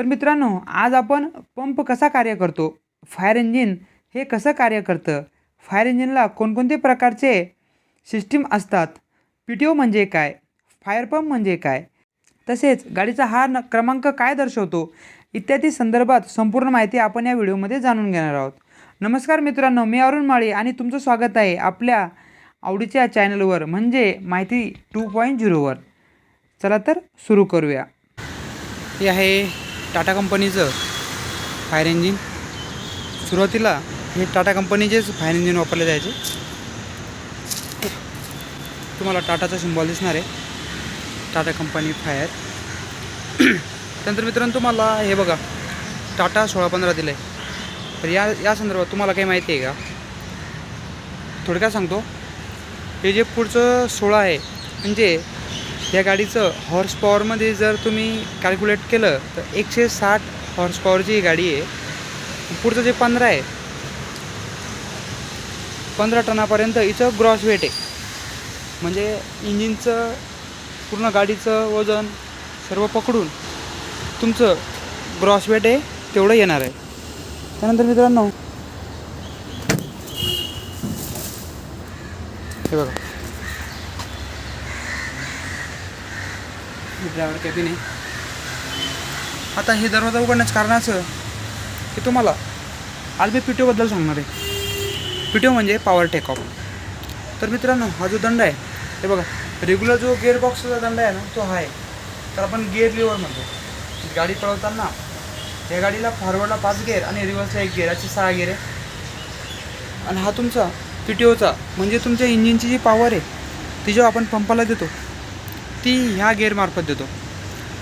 तर मित्रांनो आज आपण पंप कसा कार्य करतो? फायर इंजिन हे कसं कार्य करतं? फायर इंजिनला कोणकोणते प्रकारचे सिस्टीम असतात? पी टी ओ म्हणजे काय? फायर पंप म्हणजे काय? तसेच गाडीचा हा न क्रमांक काय दर्शवतो? इत्यादी संदर्भात संपूर्ण माहिती आपण या व्हिडिओमध्ये जाणून घेणार आहोत. नमस्कार मित्रांनो मी अरुण माळी आणि तुमचं स्वागत आहे आपल्या आवडीच्या चॅनलवर म्हणजे माहिती टू पॉईंट झिरोवर. चला तर सुरू करूया. हे आहे टाटा कंपनीचं फायर इंजिन. सुरुवातीला हे टाटा कंपनीचेच फायर इंजिन वापरले जायचे. तुम्हाला टाटाचा सिम्बॉल दिसणार आहे. Tata company fire. त्यानंतर मित्रांनो तुम्हाला हे बघा टाटा सोळा पंधरा दिलं आहे तर या या संदर्भात तुम्हाला काही माहिती आहे का? थोडक्यात सांगतो. हे जे पुढचं सोळा आहे म्हणजे या गाडीचं हॉर्स पॉवरमध्ये जर तुम्ही कॅल्क्युलेट केलं तर एकशे साठ हॉर्स पॉवरची ही गाडी आहे. पुढचं जे पंधरा आहे पंधरा टनापर्यंत हिचं ग्रॉस वेट आहे. म्हणजे इंजिनचं पूर्ण गाडीचं वजन सर्व पकडून तुमचं ग्रॉस वेट आहे तेवढं येणार आहे. त्यानंतर मित्रांनो हे बघा. ड्रायव्हर कॅबिन आहे आता हे दरवाजा उघडण्याचं कारण असं की तुम्हाला आज मी पी टी ओबद्दल सांगणार आहे. पी टी ओ म्हणजे पॉवर टेक ऑफ तर मित्रांनो हा जो दंड आहे हे बघा रेग्युलर जो गिअर बॉक्सचा दंड आहे ना तो हा आहे. तर आपण गिअर लिव्हर म्हणतो. गाडी पळवताना या गाडीला फॉरवर्डला पाच गिअर आणि रिव्हर्सला एक गिअर असे सहा गिअर आहे आणि हा तुमचा पी टी ओचा म्हणजे तुमच्या इंजिनची जी पॉवर आहे ती जेव्हा आपण पंपाला देतो ती ह्या गेअरमार्फत देतो.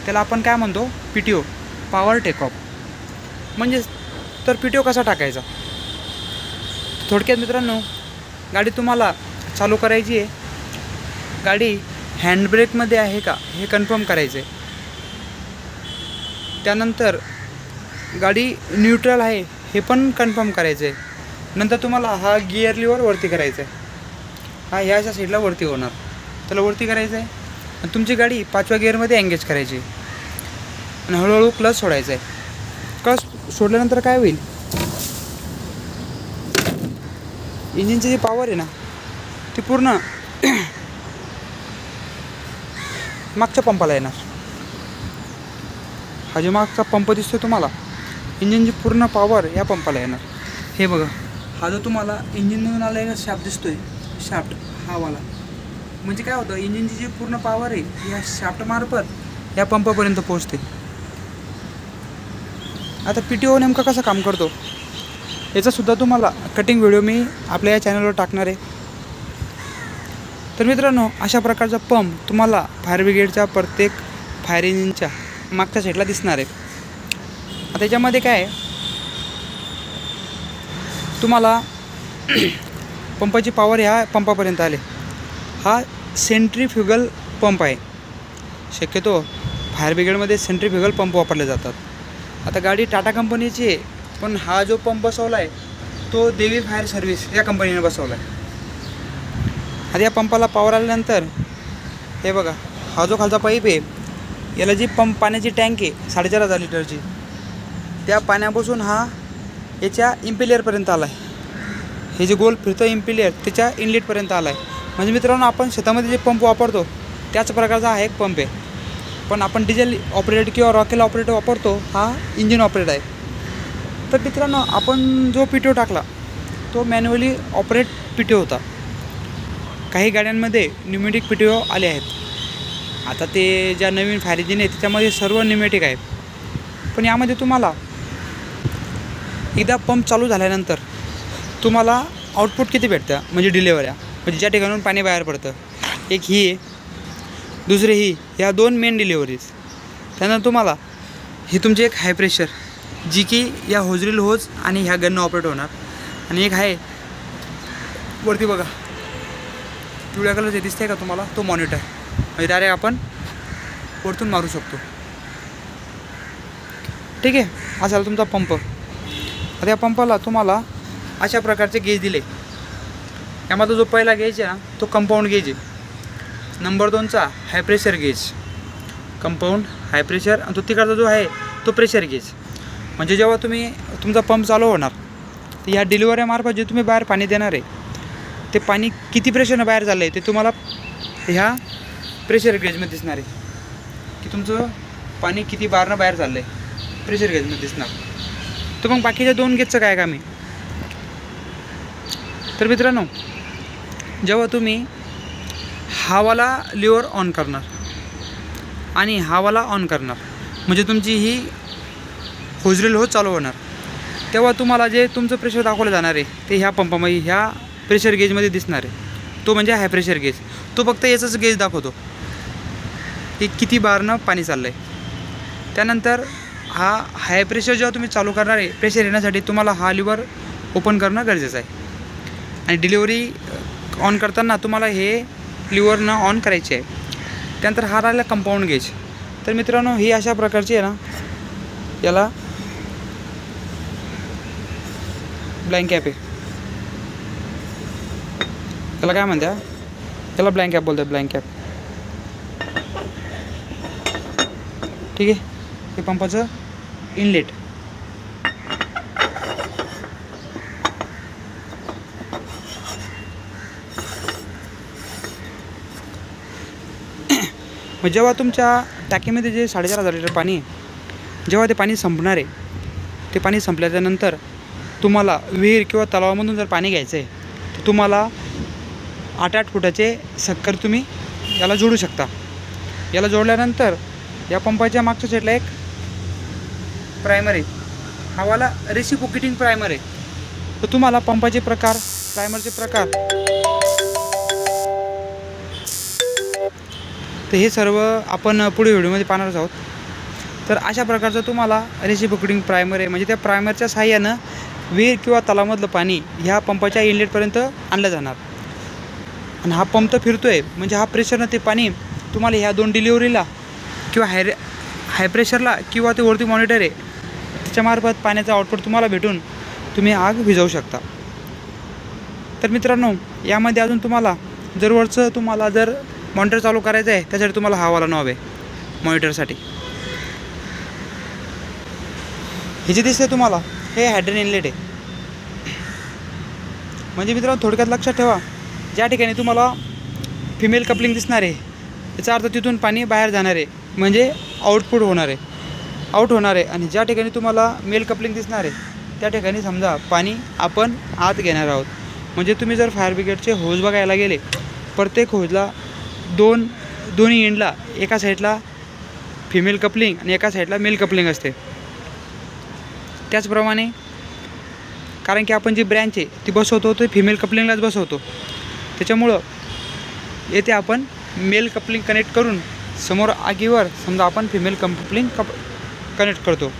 त्याला आपण काय म्हणतो? P T O power takeoff म्हणजेच तर पी टी ओ कसा टाकायचा? थोडक्यात मित्रांनो गाडी तुम्हाला चालू करायची आहे. गाडी हँडब्रेकमध्ये आहे का? हे कन्फर्म करायचं आहे त्यानंतर गाडी न्यूट्रल आहे हे पण कन्फर्म करायचं आहे नंतर तुम्हाला हा गिअर लिव्हर वरती करायचा आहे हा ह्या अशा साईडला वरती होणार. त्याला वरती करायचं आहे आणि तुमची गाडी पाचव्या गिअरमध्ये एंगेज करायची. आणि हळूहळू क्लच सोडायचा आहे. क्लच सोडल्यानंतर काय होईल? इंजिनची जी पॉवर आहे ना ती पूर्ण मागच्या पंपाला येणार. हा जो मागचा पंप दिसतो तुम्हाला इंजिनची पूर्ण पॉवर या पंपाला येणार. हे बघा हा जो तुम्हाला इंजिनमधून आलेला शाफ्ट दिसतोय शाफ्ट हा वाला. म्हणजे काय होतं इंजिनची जी पूर्ण पॉवर आहे या शाफ्टमार्फत या पंपापर्यंत पोहोचते. आता पी टी ओ नेमका कसं काम करतो? याचासुद्धा तुम्हाला कटिंग व्हिडिओ मी आपल्या या चॅनलवर टाकणार आहे. तर मित्रांनो अशा प्रकारचा पंप तुम्हाला फायर ब्रिगेडच्या प्रत्येक फायर इंजिनच्या मागच्या साईडला दिसणार आहे. आता याच्यामध्ये काय आहे? तुम्हाला पंपाची पॉवर ह्या पंपापर्यंत आले. हा सेंट्रीफ्युगल पंप आहे. शक्यतो फायर ब्रिगेडमध्ये सेंट्रीफ्युगल पंप वापरले जातात. आता गाडी टाटा कंपनीची आहे पण हा जो पंप बसवला आहे तो देवी फायर सर्व्हिस या कंपनीने बसवला आहे आता या पंपाला पॉवर आल्यानंतर हे बघा हा जो खालचा पाईप आहे याला जी पंप पाण्याची टँक आहे साडेचार हजार लिटरची त्या पाण्यापासून हा याच्या इम्पिलियरपर्यंत आला आहे हे जे गोल फिरतं इम्पिलियर त्याच्या इनलेटपर्यंत आला आहे म्हणजे मित्रांनो आपण शेतामध्ये जे पंप वापरतो त्याच प्रकारचा हा एक पंप आहे. पण आपण डिझेल ऑपरेट किंवा रॉकेल ऑपरेटर वापरतो हा इंजिन ऑपरेट आहे. तर मित्रांनो आपण जो पी टी ओ टाकला तो manually operate P T O होता. काही गाड्यांमध्ये न्युमेटिक पी टी ओ आले आहेत. आता ते ज्या नवीन फायर इंजिन आहे त्याच्यामध्ये सर्व न्युमेटिक आहेत. पण यामध्ये तुम्हाला एकदा पंप चालू झाल्यानंतर तुम्हाला आउटपुट किती भेटतं? म्हणजे डिलेवऱ्या म्हणजे ज्या ठिकाणून पाणी बाहेर पडतं एक ही आहे दुसरी ही ह्या दोन मेन डिलेवरीज त्यानंतर तुम्हाला ही तुमची एक हाय प्रेशर जी की या होजरील होज आणि ह्या गननं ऑपरेट होणार. आणि एक आहे वरती बघा. पिवळ्या कलरचे दिसते का तुम्हाला? तो मॉनिटर म्हणजे डायरेक्ट आपण वरतून मारू शकतो. ठीक आहे? असा झाला तुमचा पंप आता या पंपाला तुम्हाला अशा प्रकारचे गेज दिले. यामध्ये जो पहिला गेज आहे ना तो कंपाऊंड गेज आहे नंबर दोनचा high pressure gauge compound high pressure आणि तो तिकडचा जो आहे तो प्रेशर गेज म्हणजे जेव्हा तुम्ही तुमचा पंप चालू होणार तर ह्या डिलिव्हरीमार्फत जे तुम्ही बाहेर पाणी देणार आहे ते पाणी किती प्रेशरनं बाहेर झालं आहे ते तुम्हाला ह्या प्रेशर गेजमध्ये दिसणार आहे. की तुमचं पाणी किती बारनं बाहेर चाललं आहे प्रेशर गेजमध्ये दिसणार. तर मग बाकीच्या दोन गेजचं काय काम आहे? तर मित्रांनो जेव्हा तुम्ही हावाला लिवर ऑन करणार आणि हावाला ऑन करणार म्हणजे तुमची ही हुजरेल हो चालू होणार तेव्हा तुम्हाला जे तुमचं प्रेशर दाखवलं जाणार आहे ते ह्या पंपामध्ये ह्या प्रेशर गेजमध्ये दिसणार आहे. तो म्हणजे हाय प्रेशर गेज तो फक्त याचंच गेज दाखवतो की किती बारनं पाणी चाललं आहे त्यानंतर हा हाय प्रेशर जेव्हा तुम्ही चालू करणार आहे प्रेशर येण्यासाठी तुम्हाला हा लिव्हर ओपन करणं गरजेचं आहे. आणि डिलिव्हरी ऑन करताना तुम्हाला हे लिव्हरनं ऑन करायचे आहे. त्यानंतर हा राहिला कंपाऊंड गेज तर मित्रांनो ही अशा प्रकारची आहे ना याला ब्लँक कॅप आहे. त्याला काय म्हणत्या त्याला ब्लँक कॅप बोलतात ब्लँक कॅप ठीक आहे? हे पंपाचं इनलेट मग जेव्हा तुमच्या टाकीमध्ये जे साडेचार हजार लिटर पाणी आहे जेव्हा ते पाणी संपणार आहे ते पाणी संपल्याच्यानंतर तुम्हाला विहीर किंवा तलावामधून जर पाणी घ्यायचं आहे तर तुम्हाला आठ आठ फुटाचे सक्कर तुम्ही याला जोडू शकता. याला जोडल्यानंतर या पंपाच्या मागच्या साईडला एक प्रायमर आहे. हा रेसिपोकेटिंग प्रायमर आहे. तर तुम्हाला पंपाचे प्रकार प्रायमरचे प्रकार तर हे सर्व आपण पुढे व्हिडिओमध्ये पाहणारच आहोत. तर अशा प्रकारचं तुम्हाला रेसिपोकेटिंग प्रायमर आहे. म्हणजे त्या प्रायमरच्या साहाय्यानं विहीर किंवा तलावामधलं पाणी ह्या पंपाच्या इनलेटपर्यंत आणलं जाणार. आणि हा पंप तर फिरतो आहे म्हणजे हा प्रेशरनं ते पाणी तुम्हाला ह्या दोन डिलिव्हरीला किंवा हाय हाय प्रेशरला किंवा ते वरती मॉनिटर आहे त्याच्यामार्फत पाण्याचा आउटपुट तुम्हाला भेटून तुम्ही आग भिजवू शकता. तर मित्रांनो यामध्ये अजून तुम्हाला जर वरचं तुम्हाला जर मॉनिटर चालू करायचं आहे त्यासाठी तुम्हाला हावाला नॉब आहे मॉनिटरसाठी. हे जे दिसते तुम्हाला हे हायड्रन इनलेट आहे. म्हणजे मित्रांनो थोडक्यात लक्षात ठेवा ज्या ठिकाणी तुम्हाला फिमेल कपलिंग दिसणार आहे याचा अर्थ तिथून पाणी बाहेर जाणार आहे म्हणजे आउटपुट होणार आहे. आउट होणार आहे आणि ज्या ठिकाणी तुम्हाला मेल कपलिंग दिसणार आहे त्या ठिकाणी समजा पाणी आपण आत घेणार आहोत. म्हणजे तुम्ही जर फायर ब्रिगेडचे होज बघायला गेले प्रत्येक होजला दोन दोन्ही एंडला एका साईडला फिमेल कपलिंग आणि एका साईडला मेल कपलिंग असते. त्याचप्रमाणे कारण की आपण जी ब्रँच आहे ती बसवतो ते फिमेल कपलिंगलाच बसवतो. त्याच्यामुळं येथे आपण मेल कपलिंग कनेक्ट करून समोर आगीवर समजा आपण फिमेल कपलिंग कप कनेक्ट करतो.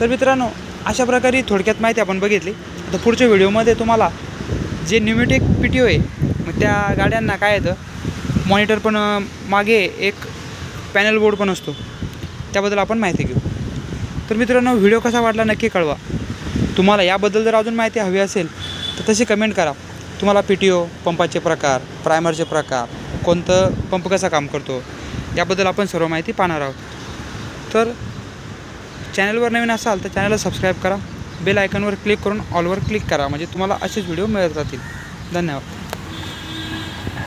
तर मित्रांनो अशा प्रकारे थोडक्यात माहिती आपण बघितली. आता पुढच्या व्हिडिओमध्ये तुम्हाला जे न्यूमेटिक पी टी ओ आहे मग त्या गाड्यांना काय येतं मॉनिटर पण मागे एक पॅनल बोर्ड पण असतो. त्याबद्दल आपण माहिती घेऊ. तर मित्रांनो व्हिडिओ कसा वाटला नक्की कळवा. तुम्हाला याबद्दल जर अजून माहिती हवी असेल तर तशी कमेंट करा. तुम्हाला पी टी ओ पंपाचे प्रकार प्रायमरचे प्रकार कोणतं पंप कसा काम करतो याबद्दल आपण सर्व माहिती पाहणार आहोत. तर चॅनलवर नवीन असाल तर चॅनलला सबस्क्राईब करा. बेल आयकॉनवर क्लिक करून ऑलवर क्लिक करा म्हणजे तुम्हाला असेच व्हिडिओ मिळत राहतील. धन्यवाद.